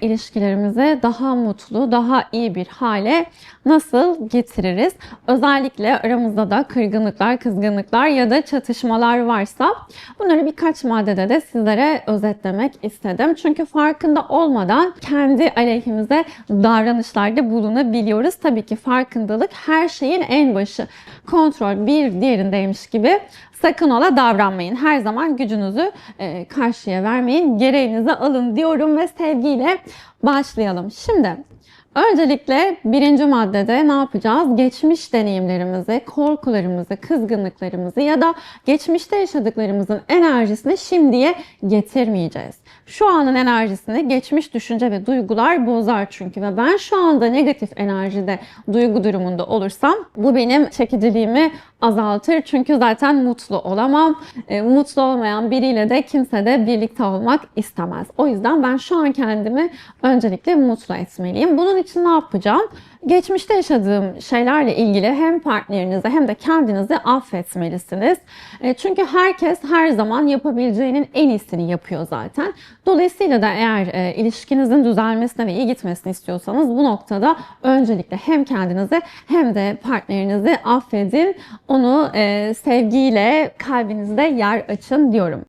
ilişkilerimizi daha mutlu, daha iyi bir hale nasıl getiririz? Özellikle aramızda da kırgınlıklar, kızgınlıklar ya da çatışmalar varsa bunları birkaç maddede de sizlere özetlemek istedim. Çünkü farkında olmadan kendi aleyhimize davranışlarda bulunabiliyoruz. Tabii ki farkındalık her şeyin en başı. Kontrol bir diğerindeymiş gibi sakın ola davranmayın. Her zaman gücünüzü e, karşıya vermeyin. Gereğinizi alın diyorum ve sevgiyle başlayalım. Şimdi Öncelikle birinci maddede ne yapacağız? Geçmiş deneyimlerimizi, korkularımızı, kızgınlıklarımızı ya da geçmişte yaşadıklarımızın enerjisini şimdiye getirmeyeceğiz. Şu anın enerjisini geçmiş düşünce ve duygular bozar çünkü ve ben şu anda negatif enerjide duygu durumunda olursam bu benim çekiciliğimi azaltır. Çünkü zaten mutlu olamam. E, mutlu olmayan biriyle de kimse de birlikte olmak istemez. O yüzden ben şu an kendimi öncelikle mutlu etmeliyim. Bunun için ne yapacağım? Geçmişte yaşadığım şeylerle ilgili hem partnerinizi hem de kendinizi affetmelisiniz. E, çünkü herkes her zaman yapabileceğinin en iyisini yapıyor zaten. Dolayısıyla da eğer e, ilişkinizin düzelmesine ve iyi gitmesini istiyorsanız bu noktada öncelikle hem kendinizi hem de partnerinizi affedin. Onu e, sevgiyle kalbinizde yer açın diyorum.